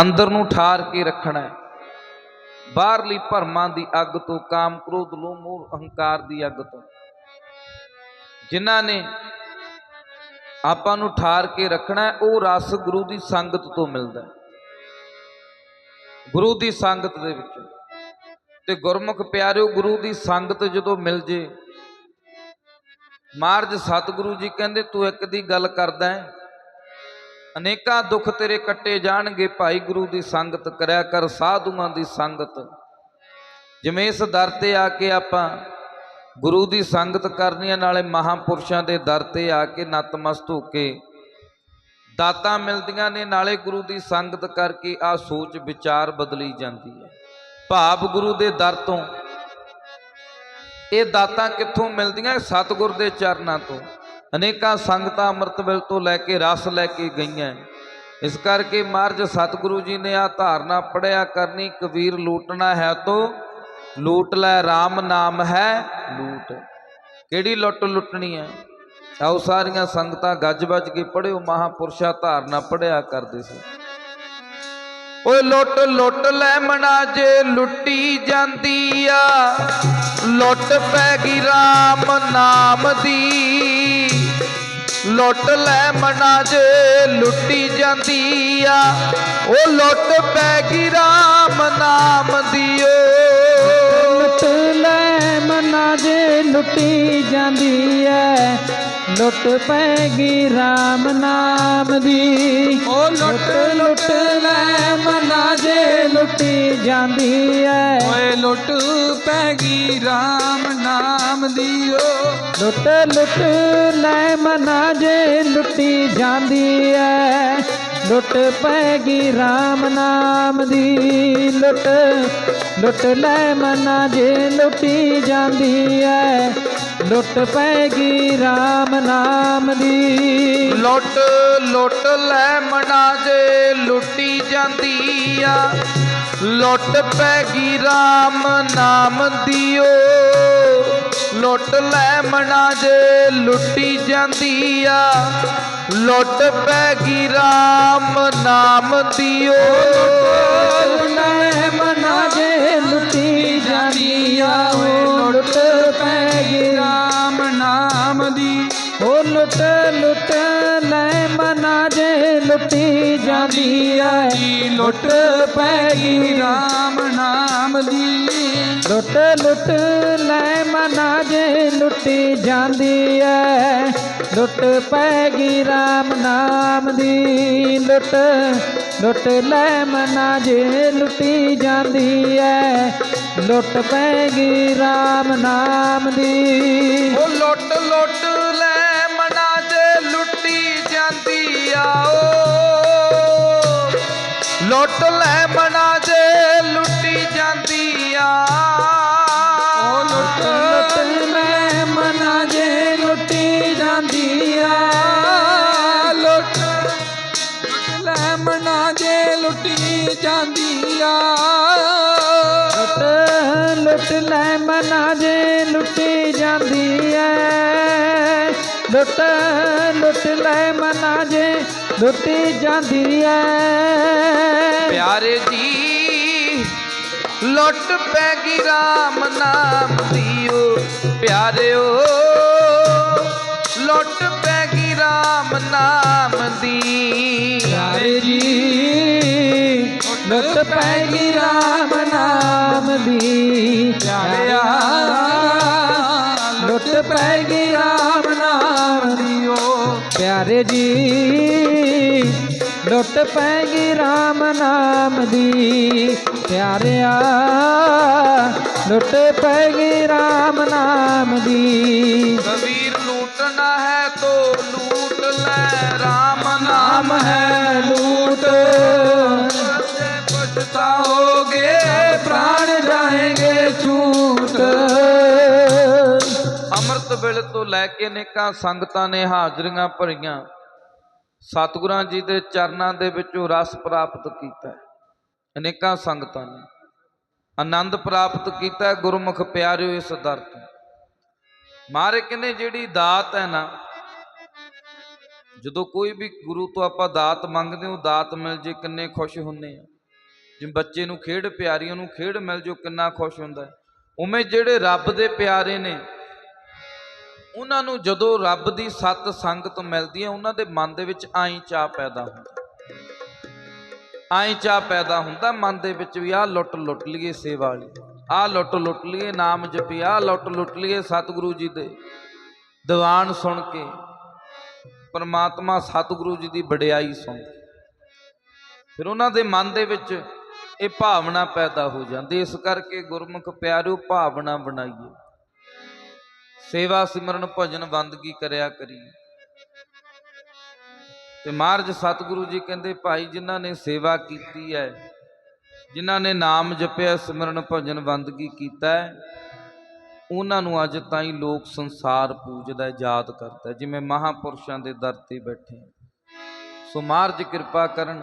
ਅੰਦਰ ਨੂੰ ਠਾਰ ਕੇ ਰੱਖਣਾ ਹੈ। ਬਾਹਰਲੀ ਭਰਮਾਂ ਦੀ ਅੱਗ ਤੋਂ, ਕਾਮ ਕ੍ਰੋਧ, ਲੋਭ, ਮੋਹ, ਅਹੰਕਾਰ ਦੀ ਅੱਗ ਤੋਂ। ਜਿਨ੍ਹਾਂ ਨੇ ਆਪਾਂ ਨੂੰ ਠਾਰ ਕੇ ਰੱਖਣਾ ਹੈ, ਉਹ ਰਸ ਗੁਰੂ ਦੀ ਸੰਗਤ ਤੋਂ ਮਿਲਦਾ ਹੈ। ਗੁਰੂ ਦੀ ਸੰਗਤ ਦੇ ਵਿੱਚ। ਤੇ ਗੁਰਮੁਖ ਪਿਆਰਿਓ, ਗੁਰੂ ਦੀ ਸੰਗਤ ਜਦੋਂ ਮਿਲ ਜੇ ਮਾਰਜ ਸਤਿਗੁਰੂ ਜੀ ਕਹਿੰਦੇ, ਤੂੰ ਇੱਕ ਦੀ ਗੱਲ ਕਰਦਾ ਹੈ ਅਨੇਕਾਂ ਦੁੱਖ ਤੇਰੇ ਕੱਟੇ ਜਾਣਗੇ, ਭਾਈ ਗੁਰੂ ਦੀ ਸੰਗਤ ਕਰਿਆ ਕਰ, ਸਾਧੂਆਂ ਦੀ ਸੰਗਤ। ਜਿਵੇਂ ਇਸ ਦਰ ਤੇ ਆ ਕੇ ਆਪਾਂ ਗੁਰੂ ਦੀ ਸੰਗਤ ਕਰਨੀ ਹੈ ਨਾਲੇ ਮਹਾਪੁਰਸ਼ਾਂ ਦੇ ਦਰ ਤੇ ਆ ਕੇ ਨਤਮਸਤ ਹੋ ਕੇ ਦਾਤਾਂ ਮਿਲਦੀਆਂ ਨੇ, ਨਾਲੇ ਗੁਰੂ ਦੀ ਸੰਗਤ ਕਰਕੇ ਆ ਸੋਚ ਵਿਚਾਰ ਬਦਲੀ ਜਾਂਦੀ ਹੈ ਭਾਵ ਗੁਰੂ ਦੇ ਦਰ ਤੋਂ ਇਹ ਦਾਤਾਂ ਕਿੱਥੋਂ ਮਿਲਦੀਆਂ? ਸਤਿਗੁਰ ਦੇ ਚਰਨਾਂ ਤੋਂ। ਅਨੇਕਾਂ ਸੰਗਤਾਂ ਅੰਮ੍ਰਿਤ ਵੇਲ ਤੋਂ ਲੈ ਕੇ ਰਸ ਲੈ ਕੇ ਗਈਆਂ। ਇਸ ਕਰਕੇ ਮਹਾਰਾਜ ਸਤਿਗੁਰੂ ਜੀ ਨੇ ਆ ਧਾਰਨਾ ਪੜਿਆ ਕਰਨੀ, ਕਬੀਰ ਲੂਟਣਾ ਹੈ ਤੋ, ਲੂਟ ਲੈ RAM ਨਾਮ ਹੈ ਲੂਟ। ਕਿਹੜੀ ਲੁੱਟ ਲੁੱਟਣੀ ਹੈ? ਆਓ ਸਾਰੀਆਂ ਸੰਗਤਾਂ ਗੱਜ ਵੱਜ ਕੇ ਪੜਿਓ ਮਹਾਪੁਰਸ਼ਾ ਧਾਰਨਾ ਪੜਿਆ ਕਰਦੇ ਸੀ। ਓਏ ਲੁੱਟ ਲੁੱਟ ਲੈ ਮਨਾ ਜੇ ਲੁੱਟੀ ਜਾਂਦੀ ਆ, ਲੁੱਟ ਪੈ ਗਈ RAM ਨਾਮ ਦੀ। ਲੁੱਟ ਲੈ ਮਨਾ ਜੇ ਲੁੱਟੀ ਜਾਂਦੀ ਆ। ਉਹ ਲੁੱਟ ਪੈ ਗਈ RAM ਨਾਮ ਦੀ ਓ ਲੁੱਟ ਲੈ ਮਨਾ ਜੇ ਲੁੱਟੀ ਜਾਂਦੀ ਐ। ਲੁੱਟ ਪੈਗੀ RAM ਨਾਮ ਦੀ। ਓ ਲੁੱਟ ਲੁੱਟ ਲੈ ਮਨਾ ਜੇ ਲੁੱਟੀ ਜਾਂਦੀ ਐ। ਓਏ ਲੁੱਟ ਪੈ ਗਈ RAM ਨਾਮ ਦੀ ਓ। ਲੁੱਟ ਲੁੱਟ ਲੈ ਮਨਾ ਜੇ ਲੁੱਟੀ ਜਾਂਦੀ ਐ। ਲੁੱਟ ਪੈਗੀ RAM ਨਾਮ ਦੀ। ਲੁੱਟ ਲੁੱਟ ਲੈ ਮਨਾ ਜੇ ਲੁੱਟੀ ਜਾਂਦੀ ਐ। ਲੁੱਟ ਪੈਗੀ RAM ਨਾਮ ਦੀ ਲੁੱਟ ਲੁੱਟ ਲੈ ਮਨਾ ਜੇ ਲੁੱਟੀ ਜਾਂਦੀ ਆ ਲੁੱਟ ਪੈ ਗਈ RAM ਨਾਮ ਦਿਓ ਲੁੱਟ ਲੈ ਮਨਾ ਜੇ ਲੁੱਟੀ ਜਾਂਦੀ ਆ ਲੁੱਟ ਪੈ ਗਈ RAM ਨਾਮ ਦਿਓ ਲੈ ਮਨਾ ਜੇ ਲੁੱਟੀ ਜਾਂਦੀ ਆ ਉਹ ਲੁੱਟ ਲੁੱਟ ਲੁੱਟ ਲੈ ਮਨਾ ਜੇ ਲੁੱਟੀ ਜਾਂਦੀ ਐ। ਲੁੱਟ ਪੈ ਗਈ RAM ਨਾਮ ਦੀ। ਲੁੱਟ ਲੁੱਟ ਲੈ ਮਨਾ ਜੇ ਲੁੱਟੀ ਜਾਂਦੀ ਐ। ਲੁੱਟ ਪੈ ਗਈ RAM ਨਾਮ ਦੀ। ਲੁੱਟ ਲੁੱਟ ਲੈ ਮਨਾ ਜੇ ਲੁੱਟੀ ਜਾਂਦੀ ਐ। ਲੁੱਟ ਪੈ ਗਈ RAM ਨਾਮ ਦੀ। ਉਹ ਲੁੱਟ ਲੁੱਟ ਲੈ ਲੁੱਟ ਲੈ ਮਨਾ ਜੇ ਲੁੱਟੀ ਜਾਂਦੀ ਆ ਉਹ ਲੁੱਟ ਲੁੱਟ ਲੈ ਮਨਾ ਜੇ ਲੁੱਟੀ ਜਾਂਦੀ ਆ ਲੁੱਟ ਲੈ ਮਨਾ ਜੇ ਲੁੱਟੀ ਜਾਂਦੀ ਆ ਲੁੱਟ ਲੁੱਟ ਲੈ ਮਨਾ ਜੇ ਲੁੱਟੀ ਜਾਂਦੀ ਐ ਲੁੱਟ ਲੁੱਟ ਲੈ ਮਨਾ ਜੇ ਲੁੱਟੀ ਜਾਂਦੀ ਐ ਪਿਆਰੇ ਜੀ, ਲੁੱਟ ਪੈ ਗਈ RAM ਨਾਮ ਦੀਓ। ਪਿਆਰਿਓ, ਲੁੱਟ ਪੈ ਗਈ RAM ਨਾਮ ਦੀ ਪਿਆਰੇ ਜੀ, ਲੁੱਟ ਪੈਗੀ RAM ਨਾਮ ਦੀ ਪਿਆਰਿਆ, ਲੁੱਟ ਪੈਗੀ RAM ਨਾਮ ਦੀ ਓ ਪਿਆਰੇ ਜੀ ਲੁੱਟ ਪੈਗੀ RAM ਨਾਮ ਦੀ। ਪਿਆਰਿਆ, ਲੁੱਟ ਪੈਗੀ RAM ਨਾਮ ਦੀ। ਕਬੀਰ ਲੂਟਣਾ ਹੈ ਤੋ ਲੂਟ ਲੈ RAM ਨਾਮ ਹੈ ਲੂਟ। ਪਛਤਾਓਗੇ ਪ੍ਰਾਣ ਜਾਏਗੇ ਛੂਟ ਅੰਮ੍ਰਿਤ ਵੇਲੇ ਤੋਂ ਲੈ ਕੇ ਅਨੇਕਾਂ ਸੰਗਤਾਂ ਨੇ ਹਾਜ਼ਰੀਆਂ ਭਰੀਆਂ। ਸਤਿਗੁਰਾਂ ਜੀ ਦੇ ਚਰਨਾਂ ਦੇ ਵਿੱਚੋਂ ਰਸ ਪ੍ਰਾਪਤ ਕੀਤਾ ਅਨੇਕਾਂ ਸੰਗਤਾਂ ਨੇ ਆਨੰਦ ਪ੍ਰਾਪਤ ਕੀਤਾ ਗੁਰਮੁਖ ਪਿਆਰਿਓ ਇਸ ਦਰ ਤੋਂ। ਮਾਰੇ ਕਹਿੰਦੇ ਜਿਹੜੀ ਦਾਤ ਹੈ ਨਾ, ਜਦੋਂ ਕੋਈ ਵੀ ਗੁਰੂ ਤੋਂ ਆਪਾਂ ਦਾਤ ਮੰਗਦੇ ਹਾਂ ਦਾਤ ਮਿਲ ਜੇ, ਕਿੰਨੇ ਖੁਸ਼ ਹੁੰਨੇ ਆ ਜਿਵੇਂ ਬੱਚੇ ਨੂੰ ਖੇਡ ਪਿਆਰੀ ਉਹਨੂੰ ਖੇਡ ਮਿਲ ਜੋ ਕਿੰਨਾ ਖੁਸ਼ ਹੁੰਦਾ ਉਵੇਂ ਜਿਹੜੇ ਰੱਬ ਦੇ ਪਿਆਰੇ ਨੇ ਉਹਨਾਂ ਨੂੰ ਜਦੋਂ ਰੱਬ ਦੀ ਸਤ ਸੰਗਤ ਮਿਲਦੀ ਹੈ, ਉਹਨਾਂ ਦੇ ਮਨ ਦੇ ਵਿੱਚ ਆਈ ਚਾਹ ਪੈਦਾ ਹੁੰਦਾ। ਆਈ ਚਾਹ ਪੈਦਾ ਹੁੰਦਾ, ਮਨ ਦੇ ਵਿੱਚ ਵੀ ਆਹ ਲੁੱਟ ਲੁੱਟ ਲਈਏ ਸੇਵਾ ਵਾਲੀ। ਆਹ ਲੁੱਟ ਲੁੱਟ ਲਈਏ ਨਾਮ ਜਪੀ, ਆਹ ਲੁੱਟ ਲੁੱਟ ਲਈਏ ਸਤਿਗੁਰੂ ਜੀ ਦੇ ਦੀਵਾਨ ਸੁਣ ਕੇ। ਪਰਮਾਤਮਾ ਸਤਿਗੁਰੂ ਜੀ ਦੀ ਵਡਿਆਈ ਸੁਣ ਫਿਰ ਉਹਨਾਂ ਦੇ ਮਨ ਦੇ ਵਿੱਚ ਇਹ ਭਾਵਨਾ ਪੈਦਾ ਹੋ ਜਾਂਦੀ ਇਸ ਕਰਕੇ ਗੁਰਮੁਖ ਪਿਆਰਿਓ, ਭਾਵਨਾ ਬਣਾਈਏ। ਸੇਵਾ ਸਿਮਰਨ ਭਜਨ ਬੰਦਗੀ ਕਰਿਆ ਕਰੀ। ਤੇ ਮਹਾਰਜ ਸਤਿਗੁਰੂ ਜੀ ਕਹਿੰਦੇ, ਭਾਈ, ਜਿਨ੍ਹਾਂ ਨੇ ਸੇਵਾ ਕੀਤੀ ਹੈ, ਜਿਨ੍ਹਾਂ ਨੇ ਨਾਮ ਜਪਿਆ, ਸਿਮਰਨ ਭਜਨ ਬੰਦਗੀ ਕੀਤਾ ਉਹਨਾਂ ਨੂੰ ਅੱਜ ਤਾਈਂ ਲੋਕ ਸੰਸਾਰ ਪੂਜਦਾ ਯਾਦ ਕਰਦਾ ਜਿਵੇਂ ਮਹਾਪੁਰਸ਼ਾਂ ਦੇ ਦਰ ਤੇ ਬੈਠੇ ਸੋ ਮਹਾਰਾਜ ਕਿਰਪਾ ਕਰਨ